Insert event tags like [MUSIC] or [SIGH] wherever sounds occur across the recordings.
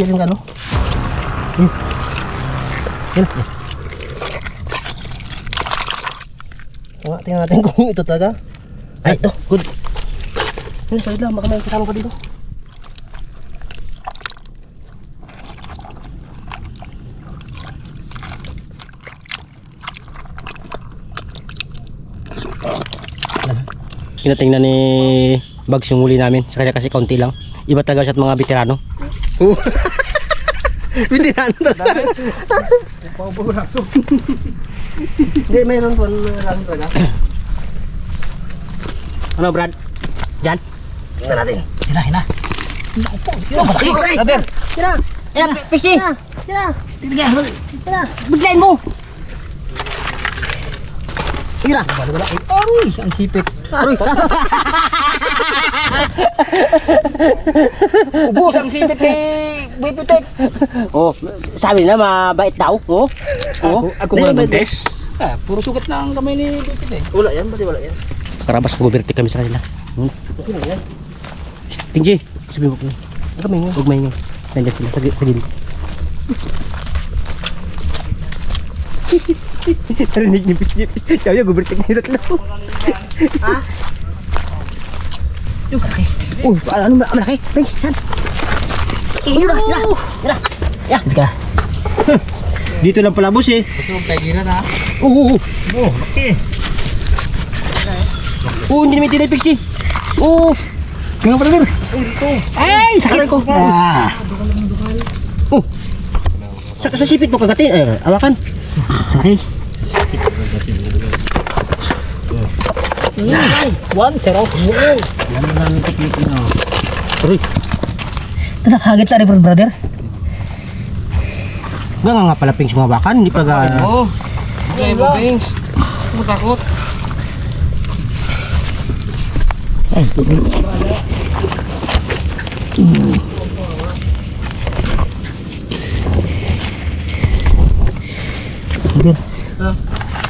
Di rin ano. Hmm. Yan. Nga, tingnan natin [LAUGHS] kung ito talaga. Ay, ito. Good. Yan, solid lang. Baka may kasama pa dito. Kinatingnan ni Bags yung huli namin. Sa kanya kasi kaunti lang. Iba talaga siya at mga veterano. Oo. veterano talaga. Paburaso. Hindi, mayroon po lang talaga. ano, Brad? Diyan? Tingnan natin. Hina, hina. Yo, malaki! Brother. Sina! Sina! Fishing! Sina! Bibigyan. Sina! Biglayin mo! Sige na! Aroy, ang sipit. [LAUGHS] Ubus ang sipit kay Bipitek. Oh, sabi na mabait daw. Oh. Oh, Ako wala eh. buntis. Ah, puro sugat na ang kamay ni Bipitek. Wala yan, pati wala yan. Karabas mag-overtake kami sa kanila. Hmm? Okay lang yan. Tingji, sabi mo ko. Huwag kami nga. Huwag may nga. Nandiyan sila sa, gilid. Narinig ni Nip. Sabi niya, gubertik niya tatlo. Ha? [LAUGHS] Yung kalaki. Oh, ano ano malaki? Pinch, saan? Na. Yan. Dito ka. [LAUGHS] Dito lang pala bus eh. Gusto mong tigiran ha? Oo, oo, oo. Oh, laki. Oo, hindi namin tinay Pixie. Oo. Tingnan brother. Ay, sakit ko. Ah. Oh. Sa, sa sipit mo kagatin. Eh, awakan. Okay. One, zero. Yan na lang yung technique na. Aray. Ito nakagit lang rin brother. Nga nga nga pala Pings mawakan. Hindi pa ga... Oh. Okay, Bobings. Matakot. Ay,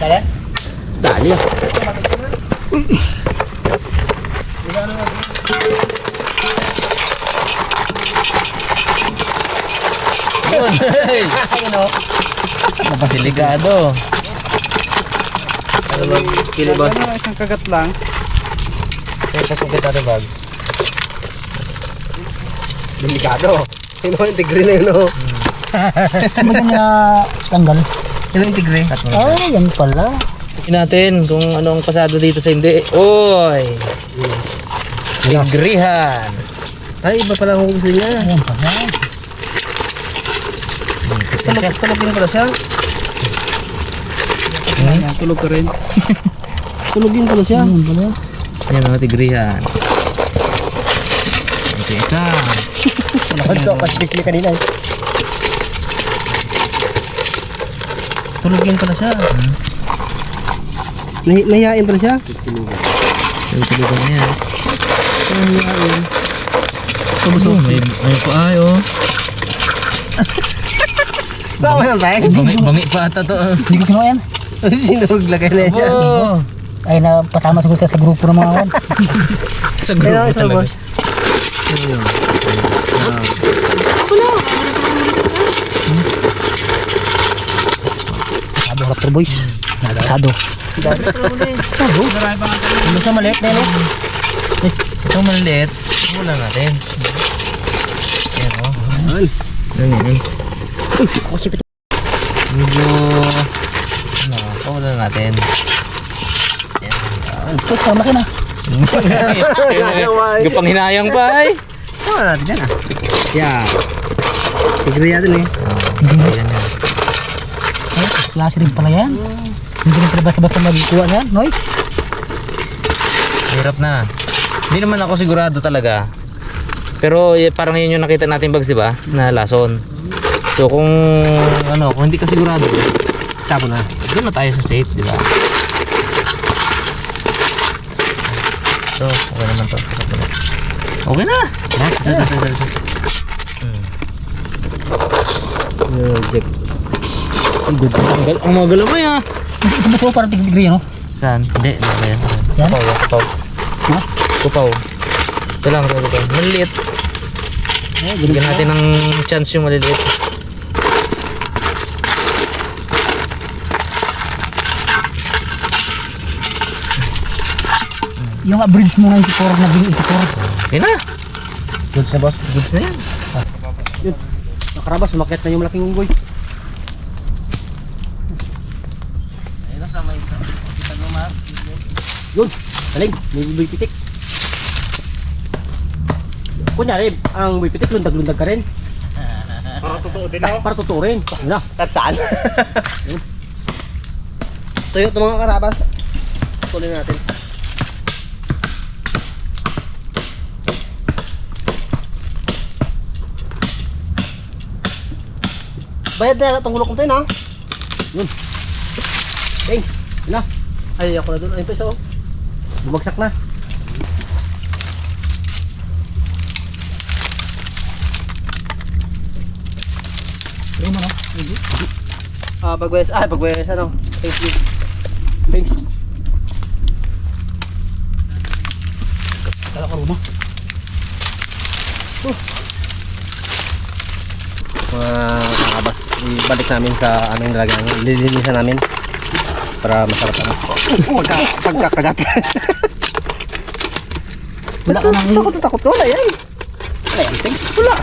Dali? Dali Napasiligado. Ano bang kili boss? isang kagat lang. Kaya pasugit natin bag. Delikado. Yung mga tigre na yun oh. Ano ba niya tanggal? Yung mga tigre. Ah, yan pala. natin kung anong pasado dito sa hindi. Oy! Ligrihan. Ay, iba pala ang gusto niya. Ayan pala. Tulog, tulogin pala siya. Tulog ka rin. [LAUGHS] Tulogin pala siya. Ayan pala. Ayan mga tigrihan. Ito isa. [LAUGHS] Ito, pasbikli kanina eh. Tulogin pala siya. Nahi nahihain pala siya. Tulugan na yan. Nahihain. Oh, may, may pa ayo. Tama na ba? Bangi, bangi pa ata to. Hindi ko kinuha yan. Sino maglagay na yan? Oh. Ay, napatama siguro sa grupo ng mga kan. [LAUGHS] sa Kaya na isa boss. Sado, Raptor Boys. Sado. Sado? Ano sa maliit na yan eh? Ito maliit. Wala natin. Ayan o. Ayan. Ayan yan. Uy, ako sipit. Medyo... Ano, pawala natin. Ito, sama ka na. Gupang hinayang pa ay. Tama natin yan ah. Yan. Tigre natin eh. Ayan yan. Ay, klase rin pala yan. Hindi rin pala basta-basta magkuha yan, Noy? Hirap na. Hindi naman ako sigurado talaga. Pero eh, parang yun yung nakita natin bags, di ba? Na lason. So kung ano, kung hindi ka sigurado, Tapo na. doon na tayo sa safe, di ba? So, okay naman to. Pasok mo na. Okay na! Ha? Dito, dito, dito. Ang good. Ang, mga galamay ah. Ito ba ito parang tigre no? Saan? Hindi, hindi ba yan? Yan? Kupaw, kupaw. Ha? Kupaw. Ito lang, ito lang. Maliliit. Bigyan natin ng chance yung maliliit. Yung average mo ng 84 na bin 84. Yan na. Goods na boss. Goods na yan. Nakarabas, umakyat na yung malaking unggoy. Ayun na sa may kita mo ma. Yun, galing. May buhay pitik. Kunyari, ang buhay pitik, lundag-lundag ka rin. [LAUGHS] Para totoo din Ah, para totoo rin. Yun na. Saan? Tuyo ito mga karabas. Tuloy natin. Bayad na yan itong gulok yun ha. Ding, yun na. Ay, ako na doon. Ayun pa isa oh. Bumagsak na. Ah, pagwes. Ah, pagwes ano. Thank you. Thanks. Kala ko ruma. Mga kakabas, ibalik namin sa aming nilagyan. Lilinisan namin para masarap ano. Pagka, pagkakagat. Wala ka nang- Takot na takot. Wala yan. Wala yan, Ting. Wala.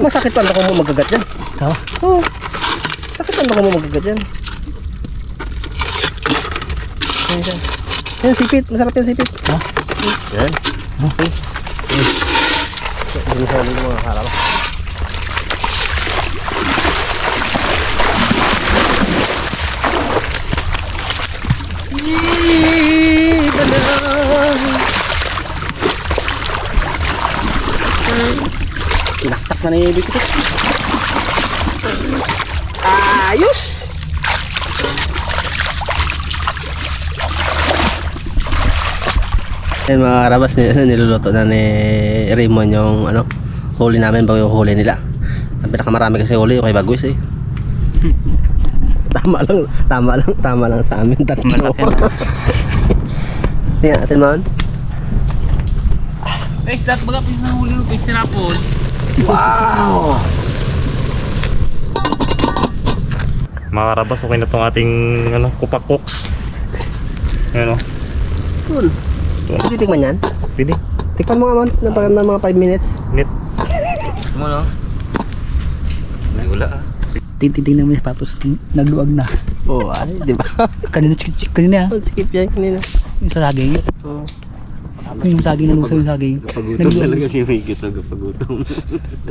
Masakit pa na kung mo magagat yan. Ha? Oo. Sakit pa na kung mo magagat yan. Yan, yan. Yan, sipit. Masarap yan, sipit. Ha? Yan. Okay. Hindi sa mga akala mo. Tinaktak na na yung buhay pitik. Ayos! Yan mga karabas, nil- [LAUGHS] niluluto na ni Raymond yung ano, huli namin bago yung huli nila. Ang pinakamarami kasi huli yung kay Bagwis eh. [LAUGHS] tama lang, tama lang, tama lang sa amin. Tatlo. Tingnan natin man. Guys, dapat baga pinsa huli yung guys tinapon. Wow! Mga karabas, okay na tong ating ano, kupakoks. Ayan o. Cool. Hindi tikman yan. Pwede. Tikman mo nga man ng, ng mga 5 minutes. Nit. Mo no? May ula ah. Titingnan mo yung sapatos. Nagluwag na. Oo, ay, di ba? Kanina, kanina. Oh, skip yan kanina. Yung sa saging. Oo. Yung saging, nalusaw yung saging. Pagutom talaga si Migit nagpagutom.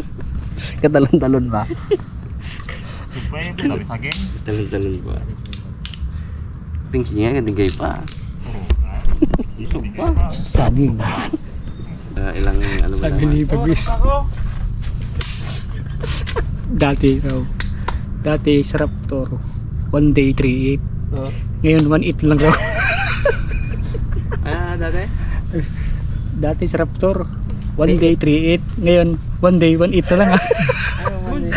[LAUGHS] Katalon-talon ba? May dami saging. Talon-talon ba? Pings niya, gantigay pa. Isog pa. Saging. Uh, ilang ano ba Sabi ni Pagwis. Dati raw. Dati sarap toro. One day 3-8. Oo. Ngayon 1-8 lang raw. Ah, dati? Dati sarap toro. One day 3-8. Ngayon one day 1-8 na lang ah.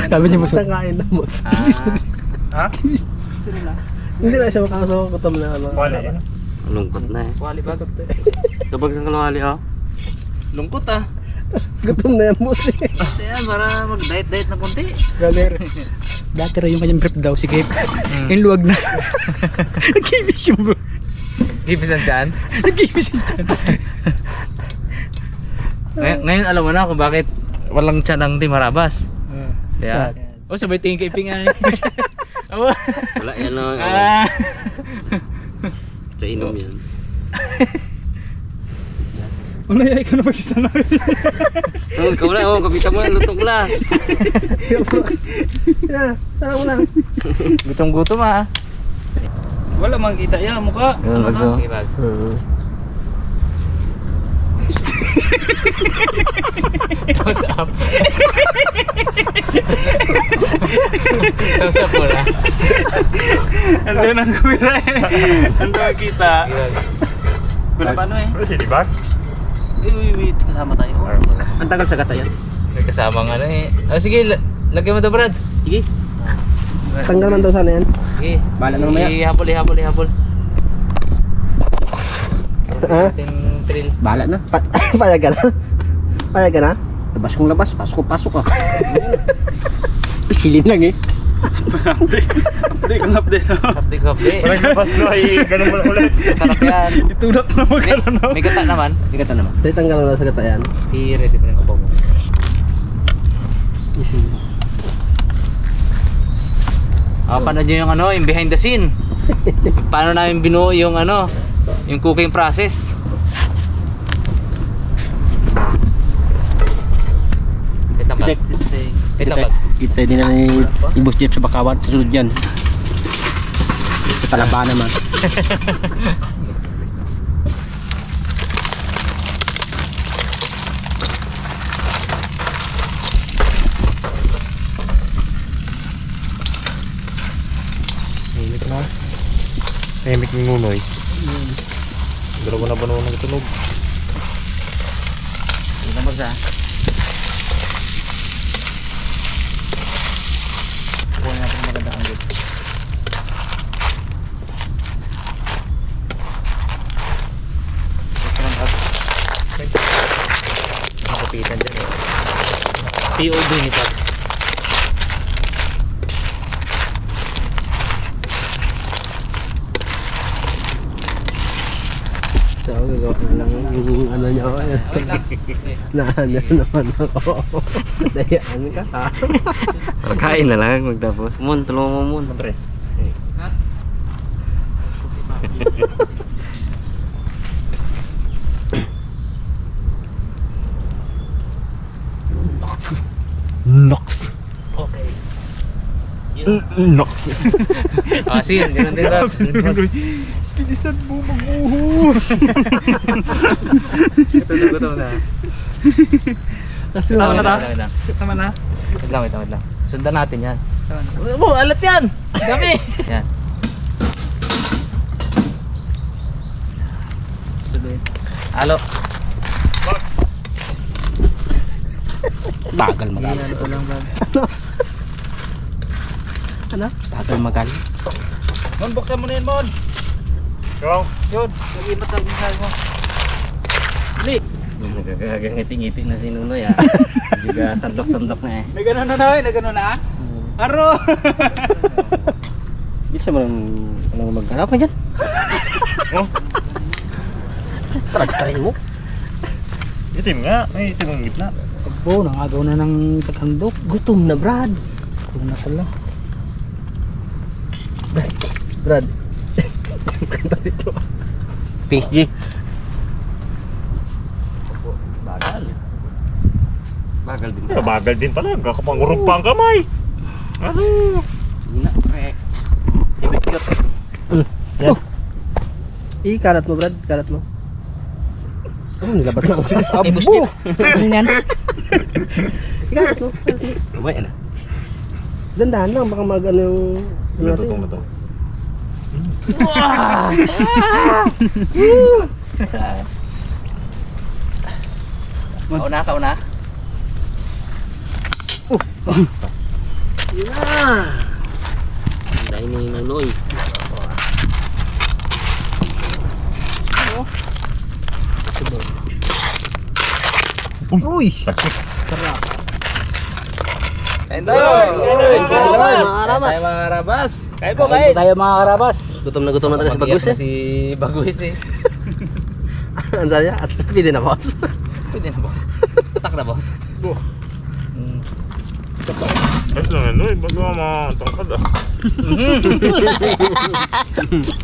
Sabi niya Basta masarap. kain na mo. Ha? Hindi na siya makakasakutom na ano. Wala yan. Lungkot na eh. Wali bag. Tabag ng kalawali oh. Lungkot ah. Gutom na yan mo Basta yan, para mag-diet-diet na konti. Galer. Dati raw yung kanyang brief daw, sige. Yung luwag na. [LAUGHS] Nag-ibis yung bro. Gipis ang tiyan. [LAUGHS] Nag-ibis yung tiyan. Ngayon, ngayon alam mo na kung bakit walang tiyan ng Team Harabas. Kaya, oh sabay tingin kay Ping [LAUGHS] ay. Oo. Wala yan lang. Ah. [LAUGHS] Sa inom yan. Una yay ko na magsasana. Oh, ikaw na. Oh, kapita mo na. Lutong la. Na, sana mo lang. Gutom-gutom ah. Wala mang kita yan, mukha. Yan, bagso. Okay, bag. Thumbs up. Thumbs up mo na. Ando ang kamera eh. Ando ang kita. Wala paano eh. Ano si Dibak? Wait, wait, kasama tayo. Ang tagal sa gata yan. May kasama nga na eh. Ah, sige, la- lagyan mo to Brad. Sige. Tanggal man daw sana yan. Sige. Bahala na mamaya. Ihapol, ihapol, ihapol. Ha? Bahala na. Pa [LAUGHS] payag ka na? Payag ka na? Labas kong labas, pasok ko, pasok ka. Pisilin lang eh. Hindi ko update no. Kapdi kapdi. Walang labas no ay ganun mo lang ulit. Sarap yan. Itulak mo na May, magkano no. may gata naman. Hindi ka naman. Dahil tanggal mo na sa gata yan. I-ready mo na yung kabaw mo. Isin. Ah, paano nyo yung ano, yung behind the scene? [LAUGHS] Paano namin binuo yung ano, yung cooking process? Lang ba? Lang ba? Kita din na ni Ibus Jeff sa Bakawan. Susunod yan. Sa Talaba naman. [LAUGHS] Tahimik ng ngunoy. Dalawa na ba naman nagtunog? Hindi na magsa. Kuha natin ang maganda ang dito. Nakapitan dyan eh. POV ni Pag. So, gagawa na lang yung ano niya ako. eh. Na ano naman ako. Dayaan ka ha. [LAUGHS] Kain na lang magtapos. Mun, tulungan mo mun. Pre. Nox. Okay. Nox. Asin, ganun din [LAUGHS] ba? Bilisan mo mag-uhus. [LAUGHS] Ito na, gutom na. [LAUGHS] Kasi Tama na ta? Wait lang, Tama na. wait lang, wait lang, wait lang. Sundan natin yan. Oh, alat yan! Dami! [LAUGHS] yan. Sunod. Alo. [LAUGHS] bagal magal. Ano? Bagal magal. Mon, buksan mo na yun, Mon. Yung. Yun, nag-ibat sa mensahe mo. Nagkakangiti-ngiti na si Nunoy ah. [LAUGHS] Juga sandok-sandok na eh. Nagano na na, nagano na. Aro. [LAUGHS] Bisa mo lang ano magkano ka dyan? [LAUGHS] Oh. Tara-tarin mo. Itim nga, may itim ang gitna. Abo, nangagaw na ng taghandok. Gutom na Brad. Kung na pala. Brad. Kanta dito. PSG. Bagal. Bagal din. Pala, kakapangurog pa ang kamay. Ano? Ina, pre. Tibit cute. Oh. Ikalat mo Brad, kalat mo. Oh, nilabas na ako. [LAUGHS] Abo! Ano yan? Ikalat mo. Lumay na. Dandahan lang, baka mag ano yung... Ano Ito, natin? ito, ito. [LAUGHS] Kauna, kauna. Yun na. Dahil ni Nunoy. Uy! Taksik. Kain tayo! Kain tayo, mga karabas. Kain tayo mga karabas! Kain po, Kain po tayo mga karabas. Gutom na gutom na talaga si Bagus eh. Si Bagus [LAUGHS] eh. [LAUGHS] Ang sabi niya, at pwede na boss. Pwede na boss. Tak na boss. Mm. Lang ano eh, bago matangkad ah. [LAUGHS]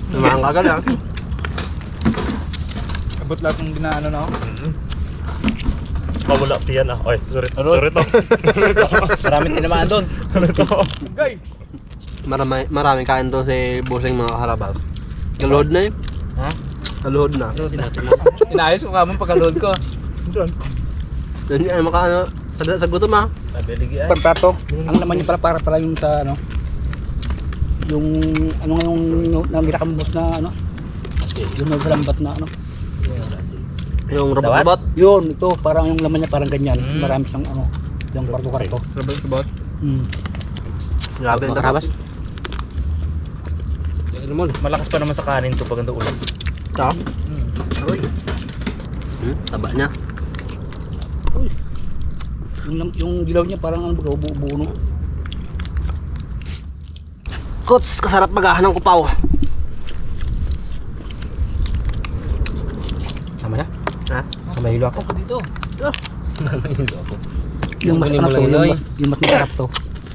Tumahan ka agad ah. Abot lahat ng ginaano na ako. Mawala tiyan ah. Oy, sorry. Sorry to. [LAUGHS] Maraming tinamaan doon. Ano to? Marami, maraming kain to si Busing mga kaharabal. Galuhod na eh. Ha? Galuhod na. Inayos ko kamang pagka-load ko. Diyan. Yan yung ay makaano. Sa, sa gutom ah. Sabi ligi ay. Pagtato. Ang naman yung pala para pala yung sa ano. Yung ano nga yung nangira kang boss na ano. Yung nagsalambat na ano. Yung robot-robot. Yun, ito parang yung laman niya parang ganyan. Mm. Marami siyang ano. Yung kwarto-kwarto. Sabot-sabot. Hmm. Grabe yung karabas. Malakas pa naman sa kanin to pag ang ulam. Ito. Hmm. Hmm, taba niya. Yung, yung dilaw niya parang ano baga buo-buo no. Kots, kasarap magahan ng kupaw. Sama na? Ha? Sama hilo ako. Dito. [LAUGHS] Yung mas Kunin ano mo to, lang yun, yung, oy. mas, yung mas masarap to.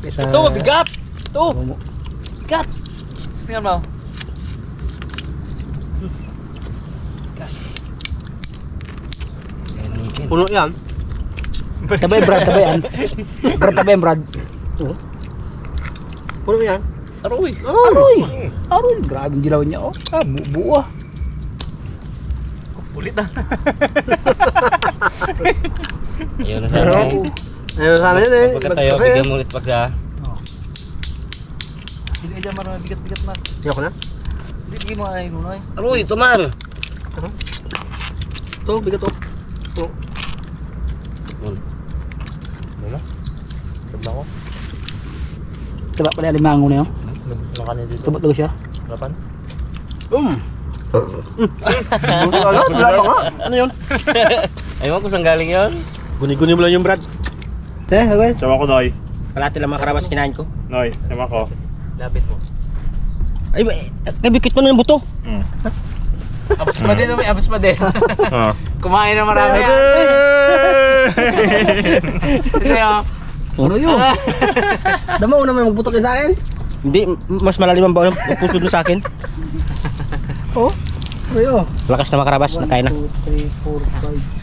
Kesa, Ito, bigat! Ito! Bigat! Tingnan mo. Puno yan. Tabay Brad, tabayan. [LAUGHS] Brad, tabayan Brad. Puno yan. Aroy. Aroy! Aroy! Grabe yung dilaw niya oh. Ah, bu buo ah. Ulit ah. Ayun na sana. Ayun sana yun eh. Pagka tayo, bigyan mo ulit pagka. Hindi ka marami bigat-bigat mas. Ayoko na. Hindi bigyan mo ay nunoy. Aroy, tumar. Ito, bigat to. Sabla ko. Taba pala alimango na yun. Ano ka na dito? Tubot daw siya. Harapan? Um. Buti agad, wala pa nga. Ano yun? [LAUGHS] Ayaw kung saan galing yun? Guni-guni mo lang yung Brad. Eh, okay. Sama ko, Noy. Kalati lang mga karabas kinain ko. Noy, sama ko. Lapit mo. Ay, ay, bikit mo na yung buto. Hmm. Abos pa din, may abos pa din. Ah. [LAUGHS] Kumain na marami yan. Kasi [LAUGHS] oh, Ano yun? Dama mo naman magbutok sa akin. Hindi, mas malalim ang bawang pusod mo sa akin. Oh. Ano yun? Lakas na mga karabas, nakain na. 2, 3, 4, 5,